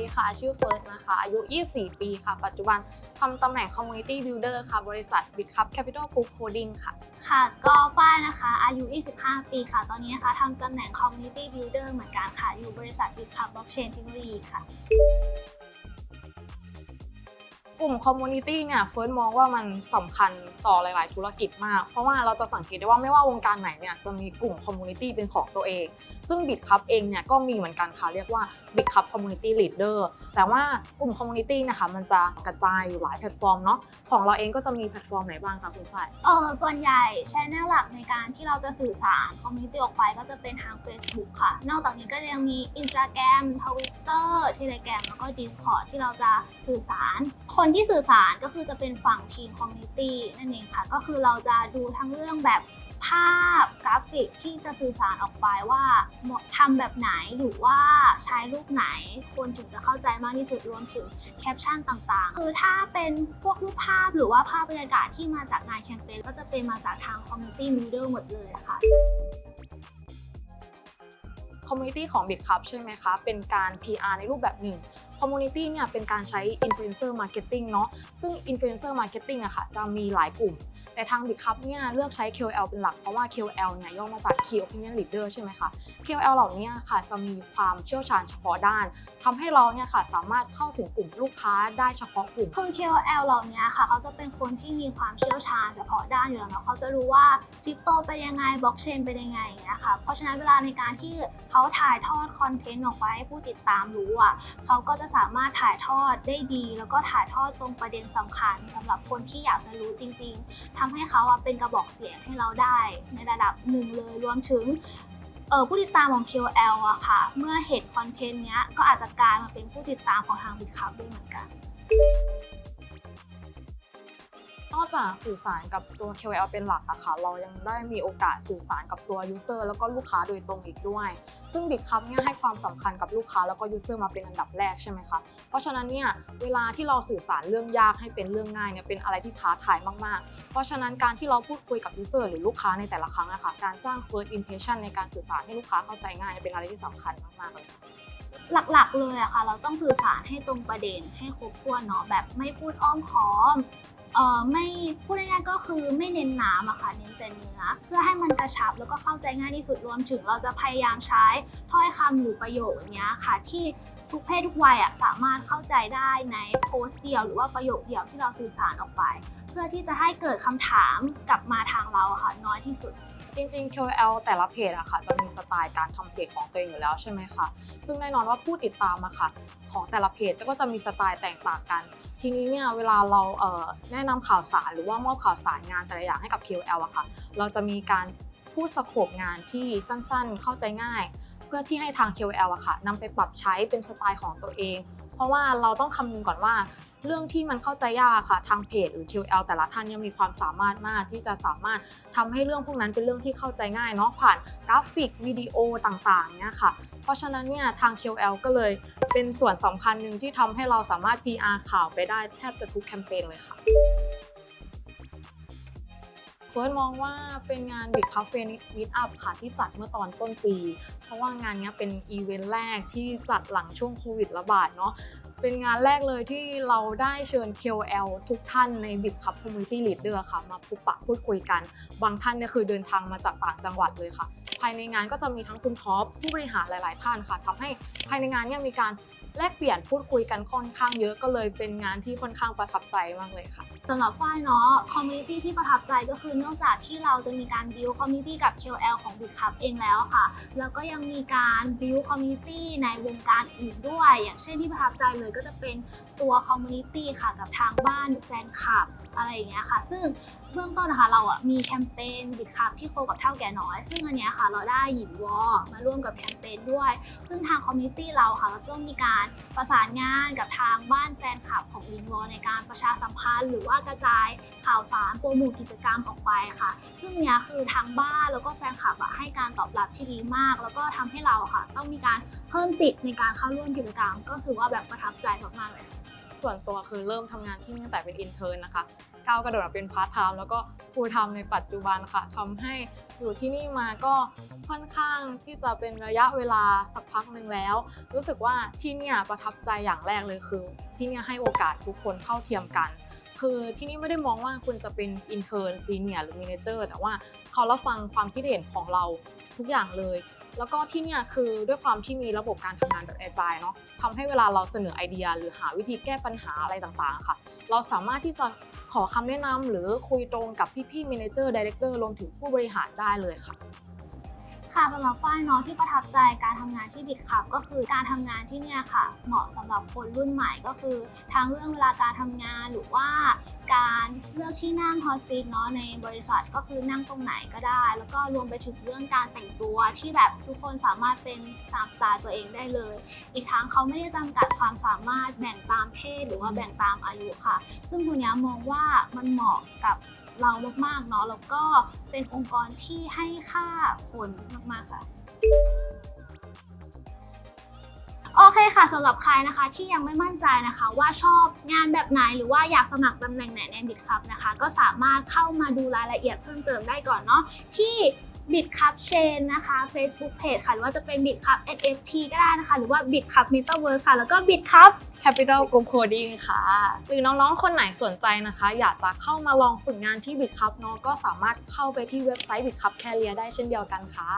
ดีค่ะ ชื่อเฟิร์สนะคะ อายุ 24 ปีค่ะ ปัจจุบันทำตำแหน่ง Community Builder ค่ะ บริษัท BitCup Capital Group Holding ค่ะ ค่ะ ก็ฝ้ายนะคะ อายุ 25 ปีค่ะ ตอนนี้นะคะทำตำแหน่ง Community Builder เหมือนกันค่ะ อยู่บริษัท Big Cup Blockchain Technology ค่ะกลุ่ม Community เนี่ยเฟิร์สมองว่ามันสำคัญต่อหลาย ๆ ธุรกิจมาก เพราะว่าเราจะสังเกตได้ว่าไม่ว่าวงการไหนเนี่ยจะมีกลุ่ม Community เป็นของตัวเอง ซึ่ง BitCup เองเนี่ยก็มีเหมือนกันค่ะ เรียกว่า BitCup Community Leader แต่ว่ากลุ่ม Community นะคะ มันจะกระจายอยู่หลายแพลตฟอร์มเนาะของเราเองก็จะมีแพลตฟอร์มไหนบ้างคะคุณฝ่ายเออส่วนใหญ่ชแนลหลักในการที่เราจะสื่อสารคอมมูนิตี้ออกไปก็จะเป็นทาง Facebook ค่ะ นอกจากนี้ก็ยังมี Instagram Twitter Telegram แล้วก็ Discord ที่เราจะสื่อสาร คนที่สื่อสารก็คือจะเป็นฝั่งทีมคอมมูนิตี้นั่นเองค่ะ ก็คือเราจะดูทั้งเรื่องแบบ ภาพกราฟิกที่จะสื่อสารออกไปว่าเหมาะทำแบบไหนหรือว่าใช้รูปไหนคนถึงจะเข้าใจมากที่สุดรวมถึงแคปชั่นต่างๆ คือถ้าเป็นพวกรูปภาพหรือว่าภาพบรรยากาศที่มาจากงานแคมเปญก็จะเป็นมาจากทาง Community Builder หมดเลยค่ะ Community ของ BitCup ใช่ไหมคะ เป็นการ PR ในรูปแบบหนึ่ง Community เนี่ยเป็นการใช้ Influencer Marketing เนาะซึ่ง Influencer Marketing อะค่ะจะมีหลายกลุ่ม แต่ทาง BitCup เนี่ยเลือกใช้ KOL เป็นหลัก เพราะว่า KOL เนี่ยย่อมาจาก Key Opinion Leader ใช่ไหมคะ KOL เหล่านี้ค่ะจะมีความเชี่ยวชาญเฉพาะด้านทำให้เราเนี่ยค่ะสามารถเข้าถึงกลุ่มลูกค้าได้เฉพาะกลุ่มคือ KOL เหล่านี้ค่ะเขาจะเป็นคนที่มีความเชี่ยวชาญเฉพาะด้านอยู่แล้วเนาะเขาจะรู้ว่าคริปโตเป็นยังไงบล็อกเชนเป็นยังไงอย่างเงี้ยค่ะเพราะฉะนั้นเวลาในการที่เขาถ่ายทอดคอนเทนต์ออกไปให้ผู้ติดตามรู้อะเขาก็จะสามารถถ่ายทอดได้ดี แล้วก็ถ่ายทอดตรงประเด็นสำคัญสำหรับคนที่อยากจะรู้จริง ๆทำให้เขาเป็นกระบอกเสียงให้เราได้ ในระดับหนึ่งเลยรวมถึงเออผู้ติดตามของ KOL อะค่ะ เมื่อเห็นคอนเทนต์เนี้ยก็อาจจะกลายมาเป็นผู้ติดตามของทางบิดคับด้วยเหมือนกัน นอกจากสื่อสารกับตัว KOL เป็นหลักอะค่ะ เรายังได้มีโอกาสสื่อสารกับตัว user แล้วก็ลูกค้าโดยตรงอีกด้วย ซึ่ง BitCup เนี่ยให้ความสำคัญกับลูกค้าแล้วก็ user มาเป็นอันดับแรกใช่ไหมคะ เพราะฉะนั้นเนี่ยเวลาที่เราสื่อสารเรื่องยากให้เป็นเรื่องง่ายเนี่ยเป็นอะไรที่ท้าทายมากๆ เพราะฉะนั้นการที่เราพูดคุยกับ user หรือลูกค้าในแต่ละครั้งอะค่ะ การสร้าง first impression ในการสื่อสารให้ลูกค้าเข้าใจง่ายเป็นอะไรที่สำคัญมากๆเลยค่ะหลักๆเลยอะค่ะ เราต้องสื่อสารให้ตรงประเด็นให้ครบถ้วนเนาะแบบไม่พูดอ้อมค้อม เอ่อไม่พูดง่ายๆก็คือไม่เน้นน้ำอะค่ะเน้นแต่เนื้อเพื่อให้มันกระชับแล้วก็เข้าใจง่ายที่สุดรวมถึงเราจะพยายามใช้ถ้อยคำหรือประโยคอย่างเงี้ยค่ะ ที่ทุกเพศทุกวัยอะสามารถเข้าใจได้ในโพสต์เดียว หรือว่าประโยคเดียวที่เราสื่อสารออกไป เพื่อที่จะให้เกิดคำถามกลับมาทางเราอะค่ะน้อยที่สุด จริงๆ KOL แต่ละเพจอะค่ะจะมีสไตล์การทำเพจของตัวเองอยู่แล้วใช่ไหมคะซึ่งแน่นอนว่าผู้ติดตามอะค่ะ ของแต่ละเพจก็จะมีสไตล์แตกต่างกัน ทีนี้เนี่ยเวลาเราเแนะนำข่าวสารหรือว่ามอบข่าวสารงานแต่ละอย่างให้กับ KOL อะค่ะ เราจะมีการพูดสโคปงานที่สั้นๆ เข้าใจง่าย เพื่อที่ให้ทาง KOL อะค่ะนำไปปรับใช้เป็นสไตล์ของตัวเอง เพราะว่าเราต้องคำนึงก่อนว่า เรื่องที่มันเข้าใจยากค่ะทางเพจหรือ QL แต่ละท่านยังมีความสามารถมากที่จะสามารถทำให้เรื่องพวกนั้นเป็นเรื่องที่เข้าใจง่ายเนาะผ่านกราฟิกวิดีโอต่างๆเนี่ยค่ะ เพราะฉะนั้นเนี่ยทาง QL ก็เลยเป็นส่วนสำคัญหนึ่งที่ทำให้เราสามารถ PR ข่าวไปได้แทบจะทุกแคมเปญเลยค่ะ ฟิร์สมองว่าเป็นงาน Big Cafe Meet Up ค่ะที่จัดเมื่อตอนต้นปี เพราะว่างานนี้เป็นอีเวนต์แรกที่จัดหลังช่วงโควิดระบาดเนาะเป็นงานแรกเลยที่เราได้เชิญ KOL ทุกท่านใน Bit Cup Community Leader ค่ะมาพบปะพูดคุยกัน บางท่านเนี่ยคือเดินทางมาจากต่างจังหวัดเลยค่ะ ภายในงานก็จะมีทั้งคุณท็อปผู้บริหารหลาย ๆ ท่านค่ะทำให้ภายในงานเนี่ยมีการ แลกเปลี่ยนพูดคุยกันค่อนข้างเยอะก็เลยเป็นงานที่ค่อนข้างประทับใจมากเลยค่ะ สำหรับฝ้ายเนาะคอมมูนิตี้ที่ประทับใจก็คือนอกจากที่เราจะมีการบิวคอมมูนิตี้กับ KOL ของ Big Cup เองแล้วค่ะ แล้วก็ยังมีการบิวคอมมูนิตี้ในวงการอื่นด้วย อย่างเช่นที่ประทับใจเลยก็จะเป็นตัวคอมมูนิตี้ค่ะกับทางบ้านแฟนคลับอะไรอย่างเงี้ยค่ะ ซึ่งเบื้องต้นนะคะเราอะมีแคมเปญ Big Cup ที่โคกับเท่าแก่น้อย ซึ่งอันเนี้ยค่ะเราได้หญิงวอมาร่วมกับแคมเปญด้วย ซึ่งทางคอมมูนิตี้เราค่ะเราต้องมีการประสานงานกับทางบ้านแฟนคลับของหญิงวอในการประชาสัมพันธ์ หรือว่ากระจายข่าวสารโปรโมทกิจกรรมออกไปค่ะ ซึ่งเนี้ยคือทางบ้านแล้วก็แฟนคลับอะให้การตอบรับที่ดีมาก แล้วก็ทำให้เราค่ะ ต้องมีการเพิ่มสิทธิ์ในการเข้าร่วมกิจกรรม ก็ถือว่าแบบประทับใจมากๆเลย ส่วนตัวคือเริ่มทำงานที่นี่ตั้งแต่เป็นอินเทอร์นะคะก้าวกระโดดมาเป็นพาร์ทไทม์แล้วก็ฟูลไทม์ในปัจจุบันค่ะทำให้อยู่ที่นี่มาก็ค่อนข้างที่จะเป็นระยะเวลาสักพักหนึ่งแล้ว รู้สึกว่าที่นี่ประทับใจอย่างแรกเลยคือ ที่นี่ให้โอกาสทุกคนเท่าเทียมกัน คือที่นี่ไม่ได้มองว่าคุณจะเป็นอินเทอร์ซีเนียหรือมิเนเจอร์แต่ว่าเขารับฟังความคิดเห็นของเราทุกอย่างเลย แล้วก็ที่เนี่ยคือด้วยความที่มีระบบการทำงานแบบแอจายเนาะทำให้เวลาเราเสนอไอเดีย หรือหาวิธีแก้ปัญหาอะไรต่างๆค่ะ เราสามารถที่จะขอคำแนะนำหรือคุยตรงกับพี่ๆมิเนเจอร์ดีเรคเตอร์รวมถึงผู้บริหารได้เลยค่ะ ค่ะสำหรับฝ้ายเนาะที่ประทับใจการทำงานที่บิดคับ ก็คือการทำงานที่เนี่ยค่ะ เหมาะสำหรับคนรุ่นใหม่ก็คือทั้งเรื่องเวลาการทำงานหรือว่าการเลือกที่นั่งฮอตซีทเนาะในบริษัทก็คือนั่งตรงไหนก็ได้ แล้วก็รวมไปถึงเรื่องการแต่งตัวที่แบบทุกคนสามารถเป็นตามสไตล์ตัวเองได้เลย อีกทั้งเขาไม่ได้จำกัดความสามารถแบ่งตามเพศหรือว่าแบ่งตามอายุค่ะ ซึ่งคุณย้มองว่ามันเหมาะกับ เรามากๆเนาะแล้วก็เป็นองค์กรที่ให้ค่าคนมากๆค่ะโอเคค่ะสำหรับใครนะคะที่ยังไม่มั่นใจนะคะ ว่าชอบงานแบบไหนหรือว่าอยากสมัครตำแหน่งไหนในบิดคับนะคะ ก็สามารถเข้ามาดูรายละเอียดเพิ่มเติมได้ก่อนเนาะที่ บิดคับเชนนะคะ Facebook Page ค่ะหรือว่าจะเป็นบิดคับ NFT ก็ได้นะคะ หรือว่าบิดคับ Metaverse ค่ะ แล้วก็บิดคับ Capital Group Coding ค่ะ หรือน้องๆ คนไหนสนใจนะคะ อยากจะเข้ามาลองฝึกงานที่บิดคับเนาะก็สามารถเข้าไปที่เว็บไซต์บิดคับแคเรียได้เช่นเดียวกันค่ะ